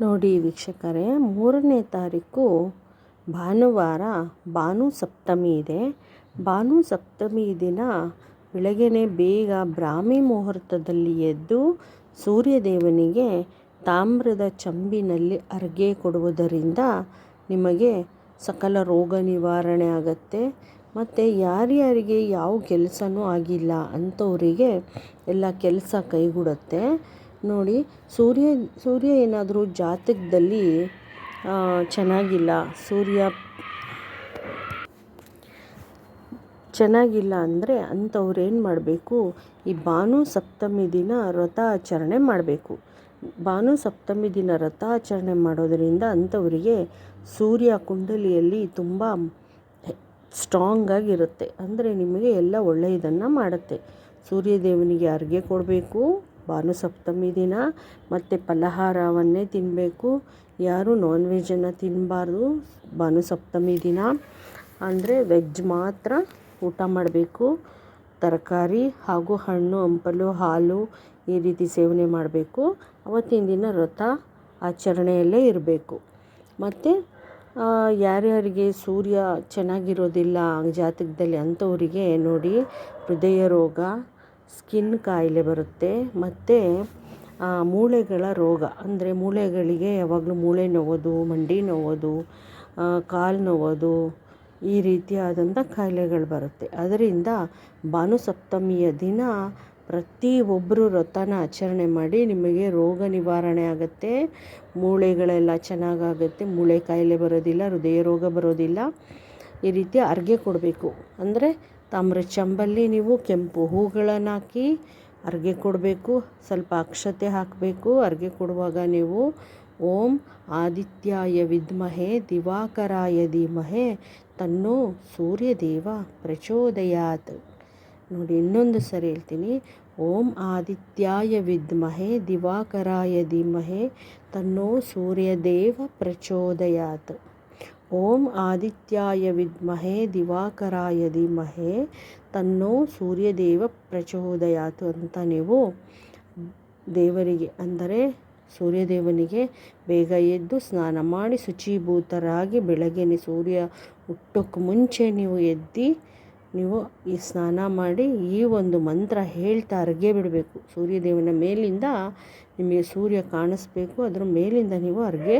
ನೋಡಿ ವೀಕ್ಷಕರೇ, ಮೂರನೇ ತಾರೀಕು ಭಾನುವಾರ ಭಾನು ಸಪ್ತಮಿ ಇದೆ. ಭಾನು ಸಪ್ತಮಿ ದಿನ ಬೆಳಗ್ಗೆನೆ ಬೇಗ ಬ್ರಾಹ್ಮಿ ಮುಹೂರ್ತದಲ್ಲಿ ಎದ್ದು ಸೂರ್ಯದೇವನಿಗೆ ತಾಮ್ರದ ಚಂಬಿನಲ್ಲಿ ಅರ್ಗೆ ಕೊಡುವುದರಿಂದ ನಿಮಗೆ ಸಕಲ ರೋಗ ನಿವಾರಣೆ ಆಗತ್ತೆ. ಮತ್ತು ಯಾರ್ಯಾರಿಗೆ ಯಾವ ಕೆಲಸನೂ ಆಗಿಲ್ಲ ಅಂಥವರಿಗೆ ಎಲ್ಲ ಕೆಲಸ ಕೈಗೂಡುತ್ತೆ. ನೋಡಿ, ಸೂರ್ಯ ಸೂರ್ಯ ಏನಾದರೂ ಜಾತಕದಲ್ಲಿ ಚೆನ್ನಾಗಿಲ್ಲ, ಸೂರ್ಯ ಚೆನ್ನಾಗಿಲ್ಲ ಅಂದರೆ ಅಂಥವ್ರು ಏನು ಮಾಡಬೇಕು? ಈ ಭಾನು ಸಪ್ತಮಿ ದಿನ ವ್ರತ ಆಚರಣೆ ಮಾಡಬೇಕು. ಭಾನು ಸಪ್ತಮಿ ದಿನ ವ್ರತ ಆಚರಣೆ ಮಾಡೋದರಿಂದ ಅಂಥವರಿಗೆ ಸೂರ್ಯ ಕುಂಡಲಿಯಲ್ಲಿ ತುಂಬ ಸ್ಟ್ರಾಂಗಾಗಿರುತ್ತೆ ಅಂದರೆ ನಿಮಗೆ ಎಲ್ಲ ಒಳ್ಳೆಯದನ್ನು ಮಾಡುತ್ತೆ. ಸೂರ್ಯದೇವನಿಗೆ ಅರ್ಗೆ ಕೊಡಬೇಕು. ಭಾನು ಸಪ್ತಮಿ ದಿನ. ಮತ್ತು ಫಲಹಾರವನ್ನೇ ತಿನ್ನಬೇಕು ಯಾರೂ ನಾನ್ ವೆಜ್ಜನ್ನು ತಿನ್ನಬಾರ್ದು ಭಾನು ಸಪ್ತಮಿ ದಿನ. ಅಂದರೆ ವೆಜ್ ಮಾತ್ರ ಊಟ ಮಾಡಬೇಕು. ತರಕಾರಿ ಹಾಗೂ ಹಣ್ಣು, ಹಂಪಲು, ಹಾಲು ಈ ರೀತಿ ಸೇವನೆ ಮಾಡಬೇಕು. ಅವತ್ತಿನ ದಿನ ವ್ರತ ಆಚರಣೆಯಲ್ಲೇ ಇರಬೇಕು. ಮತ್ತು ಯಾರ್ಯಾರಿಗೆ ಸೂರ್ಯ ಚೆನ್ನಾಗಿರೋದಿಲ್ಲ ಜಾತಕದಲ್ಲಿ ಅಂಥವರಿಗೆ ನೋಡಿ ಹೃದಯ ರೋಗ ಸ್ಕಿನ್ ಕಾಯಿಲೆ ಬರುತ್ತೆ ಮತ್ತು ಮೂಳೆಗಳ ರೋಗ. ಅಂದರೆ ಮೂಳೆಗಳಿಗೆ ಯಾವಾಗಲೂ ಮೂಳೆ ನೋವೋದು, ಮಂಡಿ ನೋವೋದು ಕಾಲು ನೋವೋದು ಈ ರೀತಿಯಾದಂಥ ಕಾಯಿಲೆಗಳು ಬರುತ್ತೆ. ಅದರಿಂದ ಭಾನುಸಪ್ತಮಿಯ ದಿನ ಪ್ರತಿ ಒಬ್ಬರು ವ್ರತನ ಆಚರಣೆ ಮಾಡಿ ನಿಮಗೆ ರೋಗ ನಿವಾರಣೆ ಆಗುತ್ತೆ, ಮೂಳೆಗಳೆಲ್ಲ ಚೆನ್ನಾಗಾಗುತ್ತೆ, ಮೂಳೆ ಕಾಯಿಲೆ ಬರೋದಿಲ್ಲ, ಹೃದಯ ರೋಗ ಬರೋದಿಲ್ಲ, ಈ ರೀತಿ ಅರ್ಗೆ ಕೊಡಬೇಕು. ಅಂದರೆ ತಾಮ್ರ ಚಂಬಲ್ಲಿ ನೀವು ಕೆಂಪು ಹೂಗಳನ್ನು ಹಾಕಿ ಅರ್ಗೆ ಕೊಡಬೇಕು, ಸ್ವಲ್ಪ ಅಕ್ಷತೆ ಹಾಕಬೇಕು. ಅರ್ಗೆ ಕೊಡುವಾಗ ನೀವು ಓಂ ಆದಿತ್ಯಾಯ ವಿದ್ಮಹೆ ದಿವಾಕರಾಯ ಧೀಮಹೆ ತನ್ನೋ ಸೂರ್ಯದೇವ ಪ್ರಚೋದಯಾತ್. ನೋಡಿ, ಇನ್ನೊಂದು ಸರಿ ಹೇಳ್ತೀನಿ. ಓಂ ಆದಿತ್ಯಾಯ ವಿದ್ಮಹೆ ದಿವಾಕರಾಯ ಧೀಮಹೆ ತನ್ನೋ ಸೂರ್ಯದೇವ ಪ್ರಚೋದಯಾತ್. ಓಂ ಆದಿತ್ಯಾಯ ವಿದ್ಮಹೆ ದಿವಾಕರಾಯ ಧೀಮಹೆ, ತನ್ನೋ ಸೂರ್ಯದೇವ ಪ್ರಚೋದಯಾತು ಅಂತ ನೀವು ದೇವರಿಗೆ, ಅಂದರೆ ಸೂರ್ಯದೇವನಿಗೆ ಬೇಗ ಎದ್ದು ಸ್ನಾನ ಮಾಡಿ ಶುಚೀಭೂತರಾಗಿ ಬೆಳಗ್ಗೆ ಸೂರ್ಯ ಹುಟ್ಟೋಕ್ಕೆ ಮುಂಚೆ ನೀವು ಎದ್ದು ನೀವು ಈ ಸ್ನಾನ ಮಾಡಿ ಈ ಒಂದು ಮಂತ್ರ ಹೇಳ್ತಾ ಅರ್ಗೆ ಬಿಡಬೇಕು ಸೂರ್ಯದೇವನ ಮೇಲಿಂದ ನಿಮಗೆ ಸೂರ್ಯ ಕಾಣಿಸ್ಬೇಕು. ಅದರ ಮೇಲಿಂದ ನೀವು ಅರ್ಘ್ಯ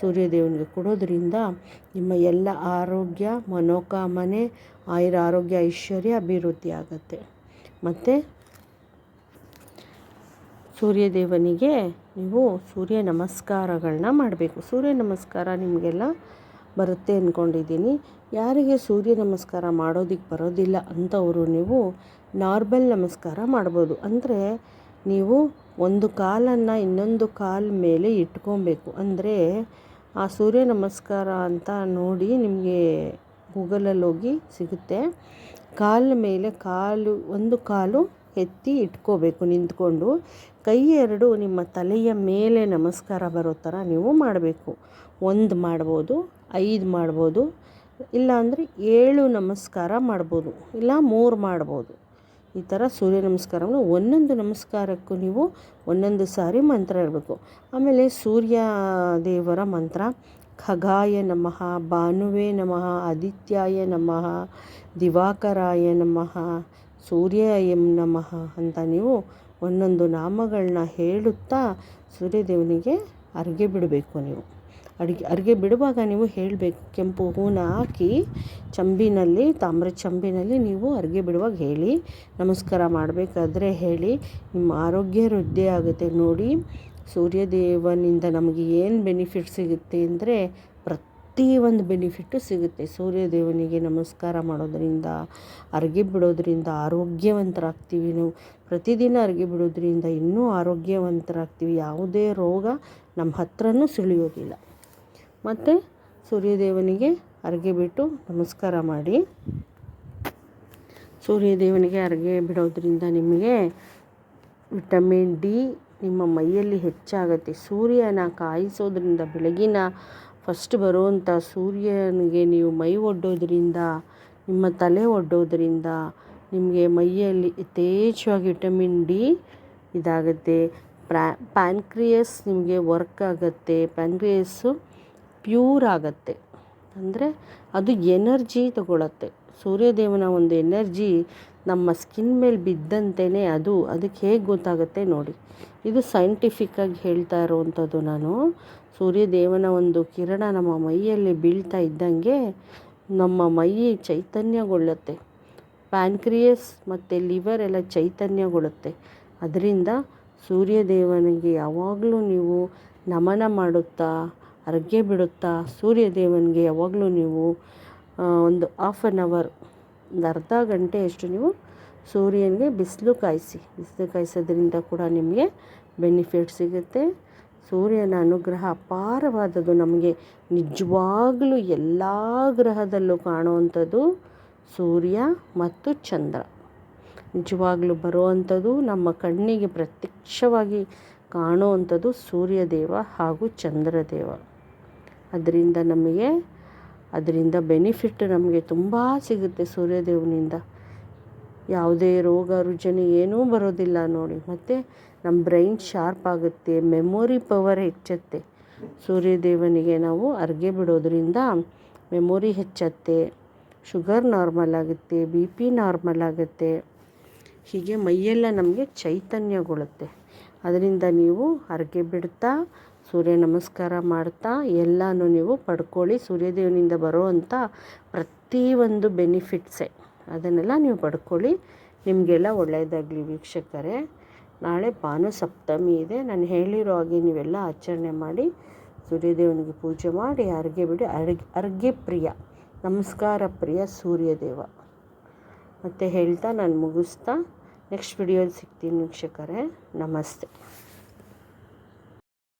ಸೂರ್ಯದೇವನಿಗೆ ಕೊಡೋದ್ರಿಂದ ನಿಮ್ಮ ಎಲ್ಲ ಆರೋಗ್ಯ, ಮನೋಕಾಮನೆ, ಆಯುರ ಆರೋಗ್ಯ, ಐಶ್ವರ್ಯ ಅಭಿವೃದ್ಧಿ ಆಗುತ್ತೆ. ಮತ್ತು ಸೂರ್ಯದೇವನಿಗೆ ನೀವು ಸೂರ್ಯ ನಮಸ್ಕಾರಗಳನ್ನ ಮಾಡಬೇಕು. ಸೂರ್ಯ ನಮಸ್ಕಾರ ನಿಮಗೆಲ್ಲ ಬರುತ್ತೆ ಅಂದ್ಕೊಂಡಿದ್ದೀನಿ ಯಾರಿಗೆ ಸೂರ್ಯ ನಮಸ್ಕಾರ ಮಾಡೋದಕ್ಕೆ ಬರೋದಿಲ್ಲ ಅಂಥವರು ನೀವು ನಾರ್ಮಲ್ ನಮಸ್ಕಾರ ಮಾಡ್ಬೋದು. ಅಂದರೆ ನೀವು ಒಂದು ಕಾಲನ್ನು ಇನ್ನೊಂದು ಕಾಲ ಮೇಲೆ ಇಟ್ಕೊಬೇಕು. ಅಂದರೆ ಆ ಸೂರ್ಯ ನಮಸ್ಕಾರ ಅಂತ ನೋಡಿ ನಿಮಗೆ ಗೂಗಲಲ್ಲಿ ಹೋಗಿ ಸಿಗುತ್ತೆ. ಕಾಲ ಮೇಲೆ ಕಾಲು, ಒಂದು ಕಾಲು ಎತ್ತಿ ಇಟ್ಕೋಬೇಕು, ನಿಂತ್ಕೊಂಡು ಕೈ ಎರಡು ನಿಮ್ಮ ತಲೆಯ ಮೇಲೆ ನಮಸ್ಕಾರ ಬರೋ ಥರ ನೀವು ಮಾಡಬೇಕು. ಒಂದು ಮಾಡ್ಬೋದು, ಐದು ಮಾಡ್ಬೋದು ಇಲ್ಲಾಂದರೆ ಏಳು ನಮಸ್ಕಾರ ಮಾಡ್ಬೋದು, ಇಲ್ಲ ಮೂರು ಮಾಡ್ಬೋದು. ಈ ಥರ ಸೂರ್ಯ ನಮಸ್ಕಾರವನ್ನು ಒಂದೊಂದು ನಮಸ್ಕಾರಕ್ಕೂ ನೀವು ಒಂದೊಂದು ಸಾರಿ ಮಂತ್ರ ಇರಬೇಕು ಆಮೇಲೆ ಸೂರ್ಯ ದೇವರ ಮಂತ್ರ, ಖಗಾಯ ನಮಃ, ಭಾನುವೇ ನಮಃ, ಆದಿತ್ಯಾಯ ನಮಃ, ದಿವಾಕರಾಯ ನಮಃ ಸೂರ್ಯ ಎಂ ನಮಃ ಅಂತ ನೀವು ಒಂದೊಂದು ನಾಮಗಳನ್ನ ಹೇಳುತ್ತಾ ಸೂರ್ಯದೇವನಿಗೆ ಅರ್ಗೆ ಬಿಡಬೇಕು ನೀವು. ಅಡುಗೆ, ಅರ್ಗೆ ಬಿಡುವಾಗ ನೀವು ಹೇಳಬೇಕು, ಕೆಂಪು ಹೂನ ಹಾಕಿ ಚಂಬಿನಲ್ಲಿ, ತಾಮ್ರ ಚಂಬಿನಲ್ಲಿ ನೀವು ಅರ್ಗೆ ಬಿಡುವಾಗ ಹೇಳಿ, ನಮಸ್ಕಾರ ಮಾಡಬೇಕಾದ್ರೆ ಹೇಳಿ, ನಿಮ್ಮ ಆರೋಗ್ಯ ವೃದ್ಧಿ ಆಗುತ್ತೆ ನೋಡಿ, ಸೂರ್ಯದೇವನಿಂದ ನಮಗೆ ಏನು ಬೆನಿಫಿಟ್ ಸಿಗುತ್ತೆ ಅಂದರೆ ಪ್ರತಿ ಒಂದು ಬೆನಿಫಿಟ್ಟು ಸಿಗುತ್ತೆ. ಸೂರ್ಯದೇವನಿಗೆ ನಮಸ್ಕಾರ ಮಾಡೋದರಿಂದ ಅರ್ಘ್ಯ ಬಿಡೋದರಿಂದ ಆರೋಗ್ಯವಂತರಾಗ್ತೀವಿ ನಾವು. ಪ್ರತಿದಿನ ಅರ್ಘ್ಯ ಬಿಡೋದರಿಂದ ಇನ್ನೂ ಆರೋಗ್ಯವಂತರಾಗ್ತೀವಿ. ಯಾವುದೇ ರೋಗ ನಮ್ಮ ಹತ್ರನೂ ಸುಳಿಯೋದಿಲ್ಲ. ಮತ್ತು ಸೂರ್ಯದೇವನಿಗೆ ಅರ್ಘ್ಯ ಬಿಟ್ಟು ನಮಸ್ಕಾರ ಮಾಡಿ. ಸೂರ್ಯದೇವನಿಗೆ ಅರ್ಘ್ಯ ಬಿಡೋದರಿಂದ ನಿಮಗೆ ವಿಟಮಿನ್ ಡಿ ನಿಮ್ಮ ಮೈಯಲ್ಲಿ ಹೆಚ್ಚಾಗುತ್ತೆ. ಸೂರ್ಯನ ಕಾಯಿಸೋದ್ರಿಂದ ಬೆಳಗಿನ ಫಸ್ಟ್ ಬರುವಂಥ ಸೂರ್ಯನಿಗೆ ನೀವು ಮೈ ಒಡ್ಡೋದ್ರಿಂದ, ನಿಮ್ಮ ತಲೆ ಒಡ್ಡೋದ್ರಿಂದ ನಿಮಗೆ ಮೈಯಲ್ಲಿ ಯಥೇಚ್ಛವಾಗಿ ವಿಟಮಿನ್ ಡಿ ಇದಾಗುತ್ತೆ. ಪ್ರಾ, ಪ್ಯಾನ್ಕ್ರಿಯಸ್ ನಿಮಗೆ ವರ್ಕ್ ಆಗುತ್ತೆ. ಪ್ಯಾನ್ಕ್ರಿಯಸ್ಸು ಪ್ಯೂರ್ ಆಗುತ್ತೆ. ಅಂದರೆ ಅದು ಎನರ್ಜಿ ತಗೊಳತ್ತೆ. ಸೂರ್ಯದೇವನ ಒಂದು ಎನರ್ಜಿ ನಮ್ಮ ಸ್ಕಿನ್ ಮೇಲೆ ಬಿದ್ದಂತೆಯೇ ಅದು ಅದಕ್ಕೆ ಹೇಗೆ ಗೊತ್ತಾಗುತ್ತೆ ನೋಡಿ. ಇದು ಸೈಂಟಿಫಿಕ್ಕಾಗಿ ಹೇಳ್ತಾ ಇರೋವಂಥದ್ದು ನಾನು. ಸೂರ್ಯದೇವನ ಒಂದು ಕಿರಣ ನಮ್ಮ ಮೈಯಲ್ಲಿ ಬೀಳ್ತಾ ಇದ್ದಂಗೆ ನಮ್ಮ ಮೈ ಚೈತನ್ಯಗೊಳ್ಳುತ್ತೆ. ಪ್ಯಾನ್ಕ್ರಿಯಸ್ ಮತ್ತು ಲಿವರ್ ಎಲ್ಲ ಚೈತನ್ಯಗೊಳ್ಳುತ್ತೆ. ಅದರಿಂದ ಸೂರ್ಯದೇವನಿಗೆ ಯಾವಾಗಲೂ ನೀವು ನಮನ ಮಾಡುತ್ತಾ ಅರ್ಘ್ಯ ಬಿಡುತ್ತಾ? ಸೂರ್ಯದೇವನಿಗೆ ಯಾವಾಗಲೂ ನೀವು ಒಂದು ಹಾಫ್ ಆನ್ ಅವರ್ ಒಂದು ಅರ್ಧ ಗಂಟೆಯಷ್ಟು ನೀವು ಸೂರ್ಯನಿಗೆ ಬಿಸಿಲು ಕಾಯಿಸಿ. ಬಿಸಿಲು ಕಾಯಿಸೋದ್ರಿಂದ ಕೂಡ ನಿಮಗೆ ಬೆನಿಫಿಟ್ ಸಿಗುತ್ತೆ. ಸೂರ್ಯನ ಅನುಗ್ರಹ ಅಪಾರವಾದದ್ದು ನಮಗೆ. ನಿಜವಾಗ್ಲೂ ಎಲ್ಲ ಗ್ರಹದಲ್ಲೂ ಕಾಣುವಂಥದ್ದು ಸೂರ್ಯ ಮತ್ತು ಚಂದ್ರ. ನಿಜವಾಗಲೂ ಬರುವಂಥದ್ದು ನಮ್ಮ ಕಣ್ಣಿಗೆ ಪ್ರತ್ಯಕ್ಷವಾಗಿ ಕಾಣುವಂಥದ್ದು ಸೂರ್ಯದೇವ ಹಾಗೂ ಚಂದ್ರದೇವ. ಅದರಿಂದ ನಮಗೆ, ಅದರಿಂದ ಬೆನಿಫಿಟ್ ನಮಗೆ ತುಂಬ ಸಿಗುತ್ತೆ ಸೂರ್ಯದೇವನಿಂದ. ಯಾವುದೇ ರೋಗ ರುಜಿನ ಏನೂ ಬರೋದಿಲ್ಲ ನೋಡಿ. ಮತ್ತು ನಮ್ಮ ಬ್ರೈನ್ ಶಾರ್ಪ್ ಆಗುತ್ತೆ ಮೆಮೊರಿ ಪವರ್ ಹೆಚ್ಚುತ್ತೆ. ಸೂರ್ಯದೇವನಿಗೆ ನಾವು ಅರ್ಗೆ ಬಿಡೋದರಿಂದ ಮೆಮೊರಿ ಹೆಚ್ಚುತ್ತೆ ಶುಗರ್ ನಾರ್ಮಲ್ ಆಗುತ್ತೆ ಬಿ ಪಿ ನಾರ್ಮಲ್ ಆಗುತ್ತೆ. ಹೀಗೆ ಮೈಯೆಲ್ಲ ನಮಗೆ ಚೈತನ್ಯಗೊಳ್ಳುತ್ತೆ. ಅದರಿಂದ ನೀವು ಅರ್ಗೆ ಬಿಡ್ತಾ ಸೂರ್ಯ ನಮಸ್ಕಾರ ಮಾಡ್ತಾ ಎಲ್ಲನೂ ನೀವು ಪಡ್ಕೊಳ್ಳಿ. ಸೂರ್ಯದೇವನಿಂದ ಬರುವಂಥ ಪ್ರತಿಯೊಂದು ಬೆನಿಫಿಟ್ಸೇ ಅದನ್ನೆಲ್ಲ ನೀವು ಪಡ್ಕೊಳ್ಳಿ. ನಿಮಗೆಲ್ಲ ಒಳ್ಳೆಯದಾಗಲಿ ವೀಕ್ಷಕರೇ. ನಾಳೆ ಭಾನು ಸಪ್ತಮಿ ಇದೆ. ನಾನು ಹೇಳಿರೋ ಹಾಗೆ ನೀವೆಲ್ಲ ಆಚರಣೆ ಮಾಡಿ, ಸೂರ್ಯದೇವನಿಗೆ ಪೂಜೆ ಮಾಡಿ, ಅರ್ಗೆ ಬಿಡಿ, ಅರ್ಗೆ ಅರ್ಗೆ ಪ್ರಿಯ, ನಮಸ್ಕಾರ ಪ್ರಿಯ ಸೂರ್ಯದೇವ. ಮತ್ತು ಹೇಳ್ತಾ ನಾನು ಮುಗಿಸ್ತಾ ನೆಕ್ಸ್ಟ್ ವಿಡಿಯೋಲಿ ಸಿಗ್ತೀನಿ ವೀಕ್ಷಕರೇ. ನಮಸ್ತೆ.